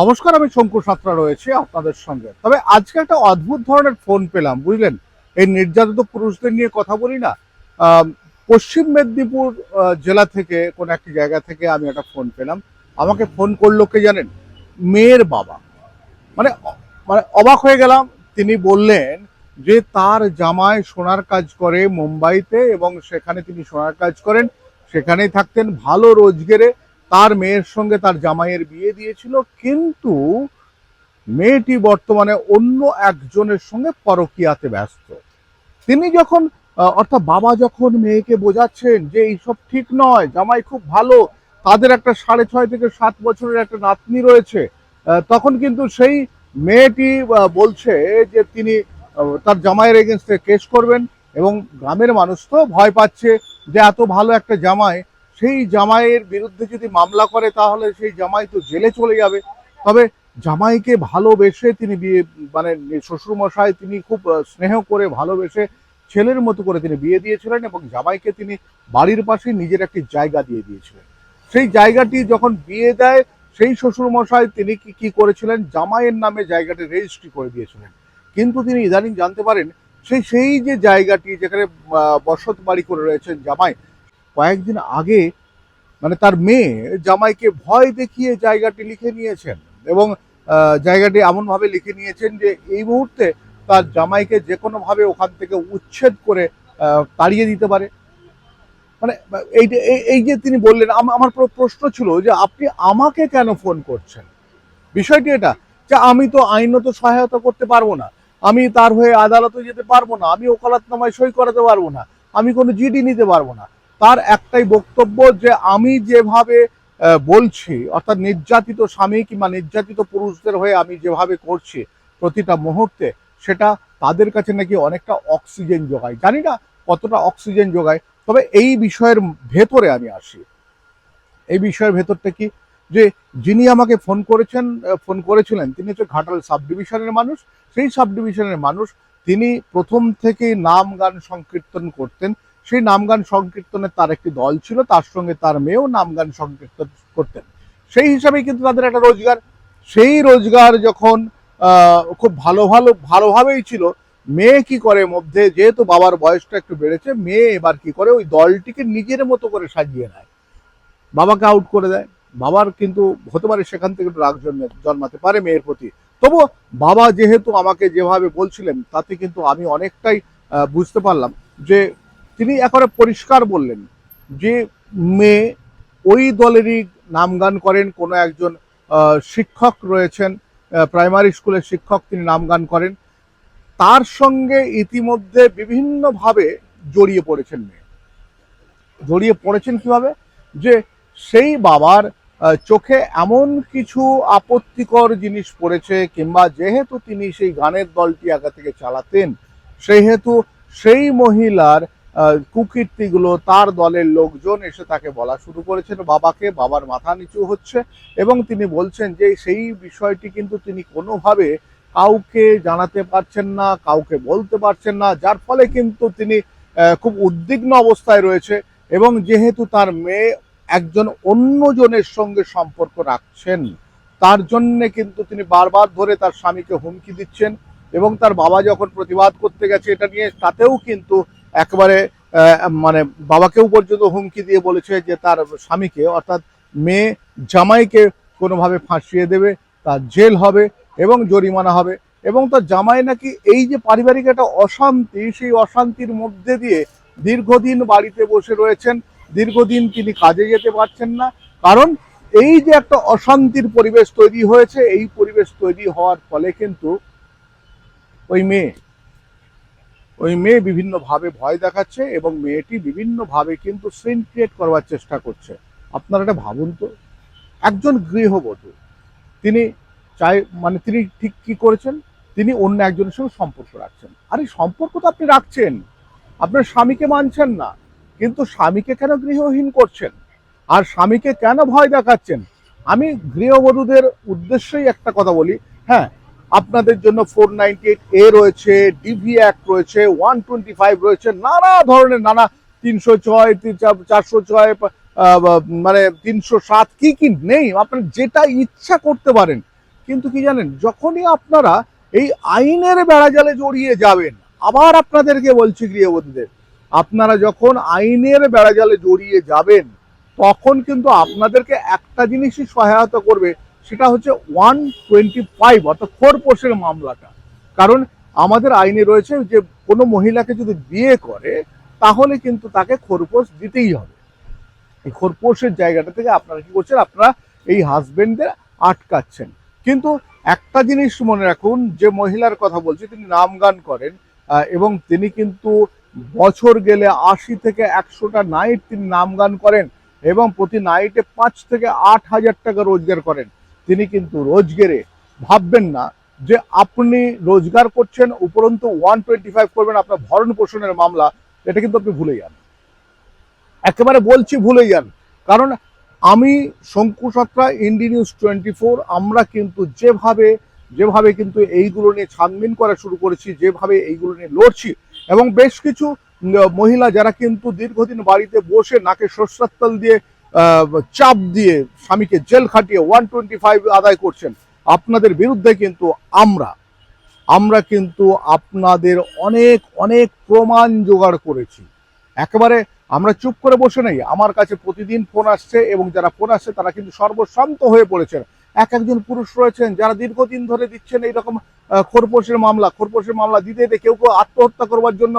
নমস্কার, আমি শঙ্কর সাঁতরা রয়েছে আপনাদের সঙ্গে। তবে আজকে একটা অদ্ভুত ধরনের ফোন পেলাম, বুঝলেন? এই নির্যাতিত পুরুষদের নিয়ে কথা বলি না। পশ্চিম মেদিনীপুর জেলা থেকে, কোন একটি জায়গা থেকে আমি একটা ফোন পেলাম। আমাকে ফোন করল কে জানেন? মেয়ের বাবা। মানে মানে অবাক হয়ে গেলাম। তিনি বললেন যে তার জামাই সোনার কাজ করে মুম্বাইতে এবং সেখানে তিনি সোনার কাজ করেন। সেখানেই থাকতেন ভালো রোজগেরে। তার মেয়ের সঙ্গে তার জামাইয়ের বিয়ে দিয়েছিল, কিন্তু মেয়েটি বর্তমানে অন্য একজনের সঙ্গে পরকীয়াতে ব্যস্ত। তিনি যখন অর্থাৎ বাবা যখন মেয়েকে বোঝাচ্ছেন যে এইসব ঠিক নয়, জামাই খুব ভালো, তাদের একটা সাড়ে ছয় থেকে সাত বছরের একটা নাতনি রয়েছে তখন কিন্তু সেই মেয়েটি বলছে যে তিনি তার জামাইয়ের এগেনস্টে কেস করবেন এবং গ্রামের মানুষ তো ভয় পাচ্ছে যে এত ভালো একটা জামাই সেই জামাইয়ের বিরুদ্ধে যদি মামলা করে, তাহলে সেই জামাই তো জেলে চলে যাবে। তবে জামাইকে ভালোবেসে তিনি বিয়ে মানে শ্বশুরমশাই তিনি খুব স্নেহ করে ভালোবেসে ছেলের মতো করে তিনি বিয়ে দিয়েছিলেন এবং জামাইকে তিনি বাড়ির পাশে নিজের একটি জায়গা দিয়ে দিয়েছিলেন। সেই জায়গাটি যখন বিয়ে দেয়, সেই শ্বশুরমশাই তিনি কি কি করেছিলেন? জামাইয়ের নামে জায়গাটি রেজিস্ট্রি করে দিয়েছিলেন। কিন্তু তিনি ইদানিং জানতে পারেন, সেই সেই যে জায়গাটি যেখানে বসত বাড়ি করে রয়েছেন জামাই কয়েকদিন আগে মানে তার মেয়ে জামাইকে ভয় দেখিয়ে জায়গাটি লিখে নিয়েছেন এবং জায়গাটি এমনভাবে লিখে নিয়েছেন যে এই মুহূর্তে তার জামাইকে যে কোনোভাবে ওখান থেকে উচ্ছেদ করে তাড়িয়ে দিতে পারে। মানে এই যে, এই- যে তিনি বললেন আমার প্র- প্রশ্ন ছিল যে আপনি আমাকে কেন ফোন করছেন? বিষয়টি এটা যে আমি তো আইনত সহায়তা করতে পারব না, আমি তার হয়ে আদালতে যেতে পারব না, আমি ওকালাতনামায় সই করাতে পারব না, আমি কোনো জিডি নিতে পারব না। তার একটাই বক্তব্য যে আমি যেভাবে বলছি, অর্থাৎ নির্যাতিত স্বামী কিংবা নির্যাতিত পুরুষদের হয়ে আমি যেভাবে করছি প্রতিটা মুহূর্তে, সেটা তাদের কাছে নাকি অনেকটা অক্সিজেন যোগায়। জানি না কতটা অক্সিজেন যোগায়, তবে এই বিষয়ের ভেতরে আমি আসি। এই বিষয়ের ভেতরটা কি? যে যিনি আমাকে ফোন করেছেন ফোন করেছিলেন, তিনি হচ্ছে ঘাটাল সাব ডিভিশনের মানুষ। সেই সাব ডিভিশনের মানুষ, তিনি প্রথম থেকে নাম গান সংকীর্তন করতেন। সেই নাম গান সংকীর্তনের তার একটি দল ছিল, তার সঙ্গে তার মেয়েও নাম গান সংকীর্তন করতেন। সেই হিসাবে কিন্তু তাদের একটা রোজগার। সেই রোজগার যখন খুব ভালো ভালো, ভালোভাবেই ছিল, মেয়ে কি করে মধ্যে, যেহেতু বাবার বয়সটা একটু বেড়েছে, মেয়ে এবার কি করে ওই দলটিকে নিজের মতো করে সাজিয়ে নেয়। বাবাকে আউট করে দেয়। বাবার কিন্তু হতে পারে সেখান থেকে রাগ জন্মে, জন্মাতে পারে মেয়ের প্রতি। তবু বাবা যেহেতু আমাকে যেভাবে বলছিলেন, তাতে কিন্তু আমি অনেকটাই বুঝতে পারলাম যে তিনি একেবারে পরিষ্কার বললেন যে মেয়ে ওই দলেরই নাম গান করেন, কোনো একজন শিক্ষক রয়েছেন প্রাইমারি স্কুলের শিক্ষক তিনি নাম গান করেন। তার সঙ্গে ইতিমধ্যে বিভিন্নভাবে জড়িয়ে পড়েছেন মেয়ে। জড়িয়ে পড়েছেন কীভাবে? যে সেই বাবার চোখে এমন কিছু আপত্তিকর জিনিস পড়েছে, কিংবা যেহেতু তিনি সেই গানের দলটি আগে থেকে চালাতেন, সেহেতু সেই মহিলার কুকীর্তিগুলো, তার দলের লোকজন এসে তাকে বলা শুরু করেছেন। বাবাকে, বাবার মাথা নিচু হচ্ছে এবং তিনি বলছেন যে সেই বিষয়টি কিন্তু তিনি কোনোভাবে কাউকে জানাতে পারছেন না, কাউকে বলতে পারছেন না, যার ফলে কিন্তু তিনি খুব উদ্বিগ্ন অবস্থায় রয়েছে এবং যেহেতু তার মেয়ে একজন অন্যজনের সঙ্গে সম্পর্ক রাখছেন, তার জন্যে কিন্তু তিনি বারবার ধরে তার স্বামীকে হুমকি দিচ্ছেন এবং তার বাবা যখন প্রতিবাদ করতে গেছে এটা নিয়ে, তাতেও কিন্তু একেবারে মানে বাবাকেও পর্যন্ত হুমকি দিয়ে বলেছে যে তার স্বামীকে, অর্থাৎ মেয়ে জামাইকে কোনোভাবে ফাঁসিয়ে দেবে, তার জেল হবে এবং জরিমানা হবে। এবং তার জামাই নাকি এই যে পারিবারিক একটা অশান্তি, সেই অশান্তির মধ্যে দিয়ে দীর্ঘদিন বাড়িতে বসে রয়েছেন। দীর্ঘদিন তিনি কাজে যেতে পারছেন না। কারণ এই যে একটা অশান্তির পরিবেশ তৈরি হয়েছে, এই পরিবেশ তৈরি হওয়ার ফলে কিন্তু ওই মেয়ে ওই মেয়ে বিভিন্নভাবে ভয় দেখাচ্ছে এবং মেয়েটি বিভিন্নভাবে কিন্তু সিন ক্রিয়েট করবার চেষ্টা করছে। আপনারা এটা ভাবুন তো। একজন গৃহবধূ, তিনি চাই মানে তিনি ঠিক কি করেছেন? তিনি অন্য একজনের সঙ্গে সম্পর্ক রাখছেন। আরে, সম্পর্ক তো আপনি রাখছেন। আপনার স্বামীকে মানছেন না। কিন্তু স্বামীকে কেন গৃহহীন করছেন? আর স্বামীকে কেন ভয় দেখাচ্ছেন? আমি গৃহবধূদের উদ্দেশ্যেই একটা কথা বলি। হ্যাঁ আপনাদের জন্য ফোর নাইনটি এইট এ রয়েছে ডিভি অ্যাক্ট রয়েছে ওয়ান টোয়েন্টি ফাইভ রয়েছে, নানা ধরনের, নানা তিনশো ছয় চারশো ছয় মানে তিনশো সাত, কি কি নেই, আপনার যেটা ইচ্ছা করতে পারেন। কিন্তু কি জানেন, যখনই আপনারা এই আইনের বেড়াজালে জড়িয়ে যাবেন, আবার আপনাদেরকে বলছি গৃহবধূদের, আপনারা যখন আইনের বেড়াজালে জড়িয়ে যাবেন, তখন কিন্তু আপনাদেরকে একটা জিনিসই সহায়তা করবে সেটা হচ্ছে ওয়ান টোয়েন্টি ফাইভ অর্থাৎ খোরপোশের মামলাটা। কারণ আমাদের আইনে রয়েছে যে কোনো মহিলাকে যদি বিয়ে করে, তাহলে কিন্তু তাকে খোরপোশ দিতেই হবে। এই খোরপোশের জায়গাটা থেকে আপনারা কি করছেন, আপনারা এই হাজবেন্ডদের আটকাচ্ছেন। কিন্তু একটা জিনিস মনে রাখুন, যে মহিলার কথা বলছি, তিনি নাম গান করেন এবং তিনি কিন্তু বছর গেলে আশি থেকে একশোটা নাইট তিনি নাম গান করেন, এবং প্রতি নাইটে পাঁচ থেকে আট হাজার টাকা রোজগার করেন। তিনি কিন্তু রোজগারে ভাববেন না যে আপনি রোজগার করছেন উপরন্তু ওয়ান টোয়েন্টি ফাইভ করবেন আপনার ভরণ পোষণের মামলা, এটা কিন্তু আপনি ভুলে যান। একেবারে বলছি ভুলে যান। কারণ আমি শঙ্কু সাত্রা ইন্ডি নিউজ টোয়েন্টি ফোর আমরা কিন্তু যেভাবে যেভাবে কিন্তু এইগুলো নিয়ে ছানবিন করা শুরু করেছি, যেভাবে এইগুলো নিয়ে লড়ছি, এবং বেশ কিছু মহিলা যারা কিন্তু দীর্ঘদিন বাড়িতে বসে নাকে সর্ষার তেল দিয়ে চাপ দিয়ে স্বামীকে জেল খাটিয়ে ওয়ান টোয়েন্টি ফাইভ আদায় করছেন। আপনাদের বিরুদ্ধে কিন্তু আমরা আমরা কিন্তু আপনাদের অনেক অনেক প্রমাণ জোগাড় করেছি। একেবারে আমরা চুপ করে বসে নেই, আমার কাছে প্রতিদিন ফোন আসছে এবং যারা ফোন আসছে তারা কিন্তু সর্বশান্ত হয়ে পড়েছেন। এক একজন পুরুষ রয়েছেন যারা দীর্ঘদিন ধরে দিচ্ছেন এইরকম খোরপোশের মামলা খোরপোশের মামলা, দিতে দিতে কেউ কেউ আত্মহত্যা করবার জন্য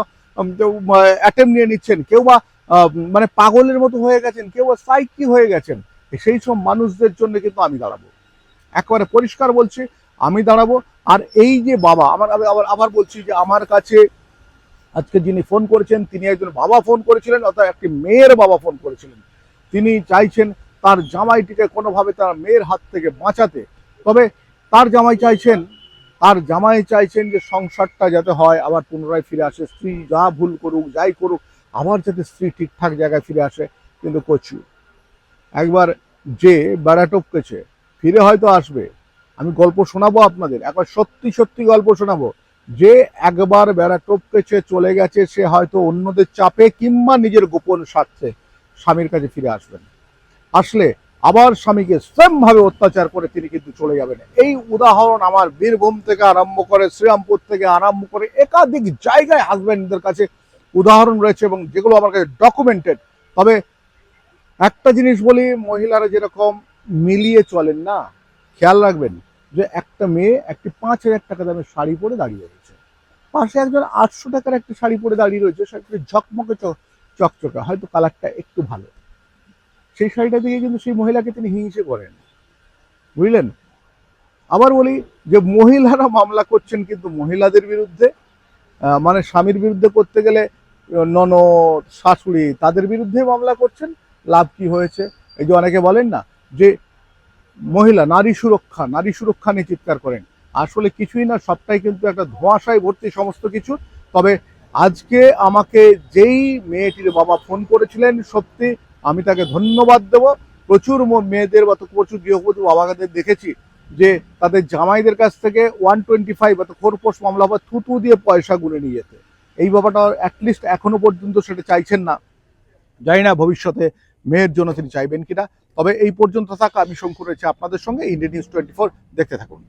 অ্যাটেম্প নিয়ে নিচ্ছেন। কেউ বা মানে পাগলের মতো হয়ে গেছেন, কেউ সাইকি হয়ে গেছেন সেই সব মানুষদের জন্য কিন্তু আমি দাঁড়াবো। একেবারে পরিষ্কার বলছি, আমি দাঁড়াবো। আর এই যে বাবা, আমার, আমি আবার আবার বলছি যে আমার কাছে আজকে যিনি ফোন করেছেন, তিনি একজন বাবা ফোন করেছিলেন, অর্থাৎ একটি মেয়ের বাবা ফোন করেছিলেন। তিনি চাইছেন তার জামাইটিকে কোনোভাবে তার মেয়ের হাত থেকে বাঁচাতে। তবে তার জামাই চাইছেন, তার জামাই চাইছেন যে সংসারটা যাতে হয়, আবার পুনরায় ফিরে আসে, স্ত্রী যা ভুল করুক, যাই করুক আবার যাতে স্ত্রী ঠিকঠাক জায়গায় ফিরে আসে, কিন্তু কচু। একবার যে বেড়া টপকেছে, ফিরে হয়তো আসবে। আমি গল্প শোনাবো আপনাদের, একবার সত্যি সত্যি গল্প শোনাবো। যে একবার বেড়া টপকেছে, চলে গেছে, সে হয়তো অন্যদের চাপে কিংবা নিজের গোপন স্বার্থে স্বামীর কাছে ফিরে আসবেন। আসলে আবার স্বামীকে সেম ভাবে অত্যাচার করে তিনি কিন্তু চলে যাবেন। এই উদাহরণ আমার বীরভূম থেকে আরম্ভ করে, শ্রীরামপুর থেকে আরম্ভ করে, একাধিক জায়গায় হাজব্যান্ডদের কাছে উদাহরণ রয়েছে এবং যেগুলো আমার কাছে ডকুমেন্টেড তবে একটা জিনিস বলি, মহিলারা যেরকম মিলিয়ে চলেন না, খেয়াল রাখবেন যে একটা মেয়ে একটি পাঁচ হাজার টাকা দামের শাড়ি পরে দাঁড়িয়ে রয়েছে। পাশে একজন আটশো টাকার একটা শাড়ি পরে দাঁড়িয়ে রয়েছে সেটা ঝকমকে চকচকে, হয়তো কালারটা একটু ভালো। সেই শাড়িটা দিয়ে কিন্তু সেই মহিলাকে তিনি হিংসে করেন। বুঝলেন? আবার বলি যে মহিলারা মামলা করছেন কিন্তু মহিলাদের বিরুদ্ধে মানে স্বামীর বিরুদ্ধে করতে গেলে ননদ, শাশুড়ি তাদের বিরুদ্ধে মামলা করছেন, লাভ কি হয়েছে? এই যে অনেকে বলেন না যে মহিলা নারী সুরক্ষা নারী সুরক্ষা নিয়ে চিৎকার করেন। আসলে কিছুই না, সবটাই কিন্তু একটা ধোঁয়াশায় ভর্তি সমস্ত কিছু। তবে আজকে আমাকে যেই মেয়েটির বাবা ফোন করেছিলেন, সত্যি আমি তাকে ধন্যবাদ দেব। প্রচুর মেয়েদের বা প্রচুর গৃহবধূ বাবাদের দেখেছি যে তাদের জামাইদের কাছ থেকে ওয়ান টোয়েন্টি ফাইভ অর্থাৎ খোরপোশ মামলা বা থুতু দিয়ে পয়সা গুনে নিয়ে যেতে। এই বাবাটা অ্যাটলিস্ট এখনও পর্যন্ত সেটা চাইছেন না। জানি না ভবিষ্যতে মেয়ের জন্য তিনি চাইবেন কিনা, তবে এই পর্যন্ত থাকা আমি শঙ্কু রয়েছে আপনাদের সঙ্গে ইন্ডিয়া নিউজ টোয়েন্টি দেখতে থাকুন।